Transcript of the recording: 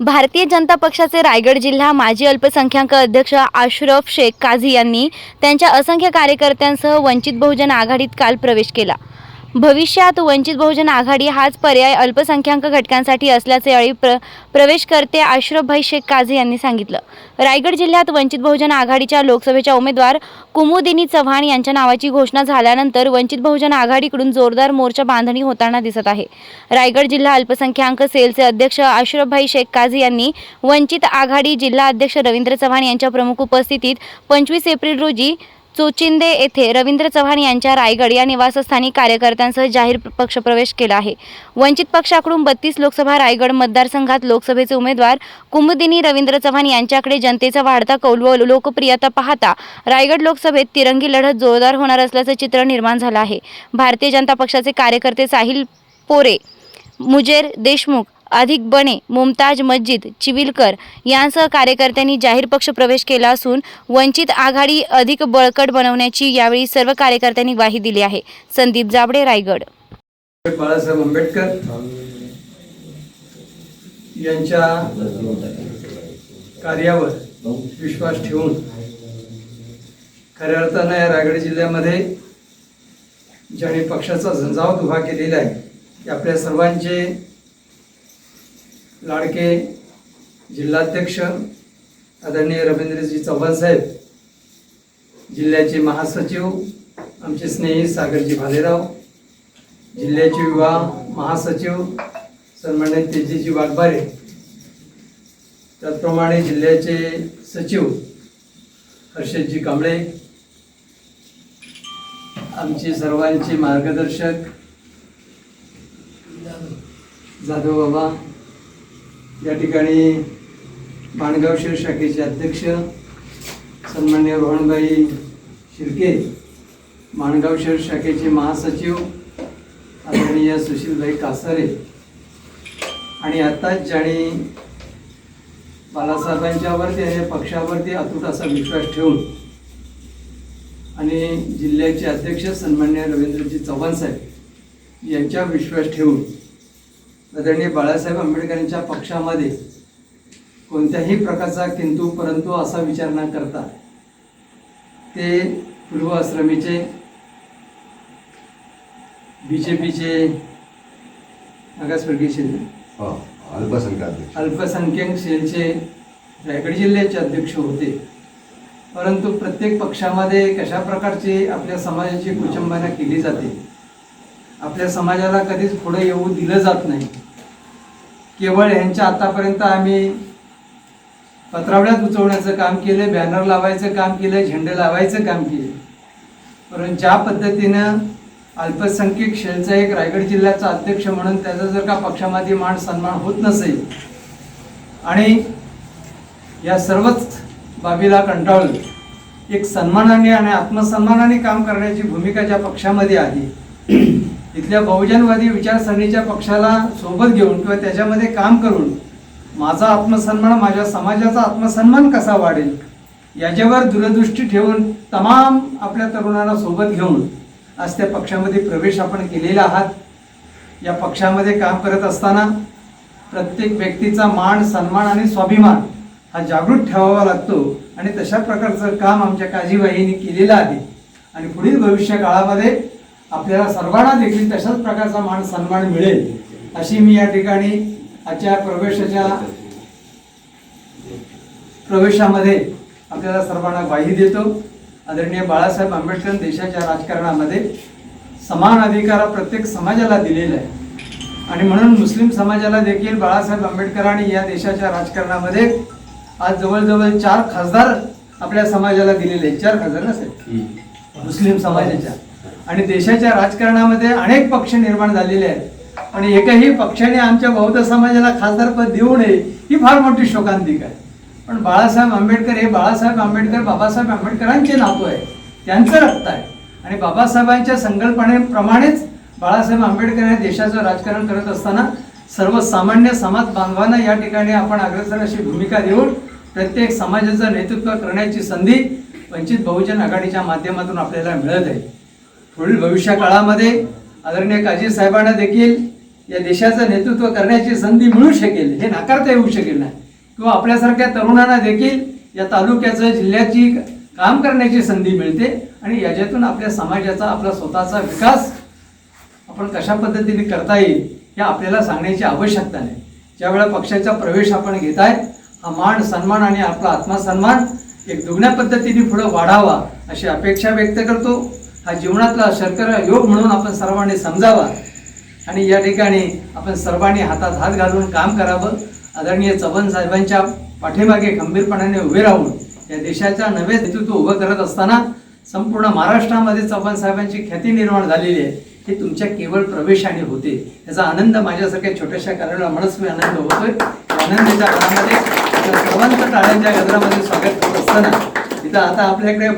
भारतीय जनता पक्षाचे रायगड जिल्हा माजी अल्पसंख्याक अध्यक्ष आशरफ शेख काझी यांनी त्यांच्या असंख्य कार्यकर्त्यांसह वंचित बहुजन आघाडीत काल प्रवेश केला. भविष्यात वंचित बहुजन आघाडी हाच पर्याय अल्पसंख्याक घटकांसाठी असल्याचे यावेळी प्र प्रवेशकर्ते आश्रफभाई शेख काझी यांनी सांगितलं. रायगड जिल्ह्यात वंचित बहुजन आघाडीच्या लोकसभेच्या उमेदवार कुमुदिनी चव्हाण यांच्या नावाची घोषणा झाल्यानंतर वंचित बहुजन आघाडीकडून जोरदार मोर्चा बांधणी होताना दिसत आहे. रायगड जिल्हा अल्पसंख्याक सेलचे अध्यक्ष आश्रफभाई शेख काझी यांनी वंचित आघाडी जिल्हा अध्यक्ष रवींद्र चव्हाण यांच्या प्रमुख उपस्थितीत पंचवीस एप्रिल रोजी चोचिंदे येथे रवींद्र चव्हाण यांच्या रायगड या निवासस्थानी कार्यकर्त्यांसह जाहीर पक्षप्रवेश केला आहे. वंचित पक्षाकडून बत्तीस लोकसभा रायगड मतदारसंघात लोकसभेचे उमेदवार कुमुदिनी रवींद्र चव्हाण यांच्याकडे जनतेचा वाढता कौल व लोकप्रियता पाहता रायगड लोकसभेत तिरंगी लढत जोरदार होणार असल्याचं चित्र निर्माण झालं आहे. भारतीय जनता पक्षाचे कार्यकर्ते साहिल पोरे मुजेर देशमुख अधिक बने मुमताज मस्जिद चिविलकर यांसह कार्यकर्त्यांनी जाहीर पक्ष प्रवेश केला असून वंचित आघाडी अधिक बळकट बनवण्याची यावेळी सर्व कार्यकर्त्यांनी ग्वाही दिली आहे. संदीप जाबडे रायगड. बाळासाहेब आंबेडकर यांच्या कार्यावर विश्वास ठेवून खऱ्या अर्थानं या रायगड जिल्ह्यामध्ये ज्याने पक्षाचा झंझावत उभा केलेला आहे ते आपल्या सर्वांचे लाडके जिल्हाध्यक्ष आदरणीय रवींद्रजी चव्हाण साहेब जिल्ह्याचे महासचिव आमचे स्नेही सागरजी भालेराव जिल्ह्याचे युवा महासचिव सन्मान्य तेजीजी वाघबारे त्याचप्रमाणे जिल्ह्याचे सचिव हर्षदजी कांबळे आमचे सर्वांचे मार्गदर्शक जाधव बाबा या ठिकाणी माणगाव शहर शाखेचे अध्यक्ष सन्मान्य रोहनबाई शिर्के माणगाव शहर शाखेचे महासचिव आदरणीय सुशीलभाई कासारे आणि आत्ताच ज्याने बालासाहेबांच्यावरती आणि पक्षावरती अतूट असा विश्वास ठेवून आणि जिल्ह्याचे अध्यक्ष सन्मान्य रवींद्रजी चव्हाण साहेब यांच्या विश्वास ठेवून आदरणीय बाळासाहेब आंबेडकरांच्या पक्षामध्ये कोणत्याही प्रकारचा किंतु परंतु असा विचार न करता ते पूर्व आश्रमीचे बी जे पीचे मागासवर्गीय सेल हो अल्पसंख्याक. अल्पसंख्याक सेलचे रायगड जिल्ह्याचे अध्यक्ष होते. परंतु प्रत्येक पक्षामध्ये कशा प्रकारची आपल्या समाजाची कुचंबना केली जाते? आपल्या समाजाला कधीच पुढे येऊ दिलं जात नाही. केवळ ह्यांच्या आतापर्यंत आम्ही पत्रावळ्यात उचवण्याचं काम केलं बॅनर लावायचं काम केलं झेंडे लावायचं काम केलं. परंतु ज्या पद्धतीनं अल्पसंख्यक शेलचा एक रायगड जिल्ह्याचा अध्यक्ष म्हणून त्याचा जर का पक्षामध्ये मान सन्मान होत नसेल आणि या सर्वच बाबीला कंटाळून एक सन्मानाने आणि आत्मसन्मानाने काम करण्याची भूमिका ज्या पक्षामध्ये आली इथल्या बहुजनवादी विचारसरणीच्या पक्षाला सोबत घेऊन किंवा त्याच्यामध्ये काम करून माझा आत्मसन्मान माझ्या समाजाचा आत्मसन्मान कसा वाढेल याच्यावर दूरदृष्टी ठेवून तमाम आपल्या तरुणांना सोबत घेऊन आज त्या पक्षामध्ये प्रवेश आपण केलेला आहात. या पक्षामध्ये काम करत असताना प्रत्येक व्यक्तीचा मान सन्मान आणि स्वाभिमान हा जागृत ठेवावा लागतो आणि तशा प्रकारचं काम आमच्या काजीबाईंनी केलेलं आहे. आणि पुढील भविष्य काळामध्ये आपल्याला सर्वांना देखील तशाच प्रकारचा मान सन्मान मिळेल अशी मी या ठिकाणी आजच्या प्रवेशाच्या प्रवेशामध्ये आपल्याला सर्वांना ग्वाही देतो. आदरणीय बाळासाहेब आंबेडकर देशाच्या राजकारणामध्ये समान अधिकार प्रत्येक समाजाला दिलेला आहे. आणि म्हणून मुस्लिम समाजाला देखील बाळासाहेब आंबेडकरांनी या देशाच्या राजकारणामध्ये आज जवळजवळ चार खासदार आपल्या समाजाला दिलेले आहेत. चार खासदार नसेल मुस्लिम समाजाच्या. आणि देशाच्या राजकारणामध्ये अनेक पक्ष निर्माण झालेले आहेत. आणि एकही पक्षाने आमच्या बौद्ध समाजाला खासदारपद देऊ नये ही फार मोठी शोकांतिक आहे. पण बाळासाहेब आंबेडकर हे बाळासाहेब आंबेडकर बाबासाहेब आंबेडकरांचे नातू आहे त्यांचं रक्त आहे. आणि बाबासाहेबांच्या संकल्पनेप्रमाणेच बाळासाहेब आंबेडकर हे देशाचं राजकारण करत असताना सर्वसामान्य समाज बांधवांना या ठिकाणी आपण अग्रसर अशी भूमिका देऊन प्रत्येक समाजाचं नेतृत्व करण्याची संधी वंचित बहुजन आघाडीच्या माध्यमातून आपल्याला मिळत आहे. पुढील भविष्य काळामध्ये आदरणीय काजी साहेबांना देखील या देशाचं नेतृत्व करण्याची संधी मिळू शकेल हे नाकारता येऊ शकेल नाही. किंवा आपल्यासारख्या तरुणांना देखील या तालुक्याचं जिल्ह्याची काम करण्याची संधी मिळते आणि याच्यातून आपल्या समाजाचा आपला स्वतःचा विकास आपण कशा पद्धतीने करता येईल हे आपल्याला सांगण्याची आवश्यकता नाही. ज्यावेळेला पक्षाचा प्रवेश आपण घेत आहे हा मान सन्मान आणि आपला आत्मसन्मान एक दुगण्या पद्धतीने पुढं वाढावा अशी अपेक्षा व्यक्त करतो. हा जीवनातला शर्करा योग म्हणून आपण सर्वांनी समजावा. आणि या ठिकाणी आपण सर्वांनी हातात हात घालून काम करावं. आदरणीय चव्हाण साहेबांच्या पाठीमागे खंबीरपणाने उभे राहून या देशाच्या नवे नेतृत्व उभं करत असताना संपूर्ण महाराष्ट्रामध्ये चव्हाण साहेबांची ख्याती निर्माण झालेली आहे. हे तुमच्या केवळ प्रवेशाने होते. याचा आनंद माझ्यासारख्या छोट्याशा कार्याला मनस्वी आनंद होतोय. या आनंदाच्या काळामध्ये सर्वांचं टाळ्यांच्या गजरामध्ये स्वागत करत असताना इथं आता आपल्याकडे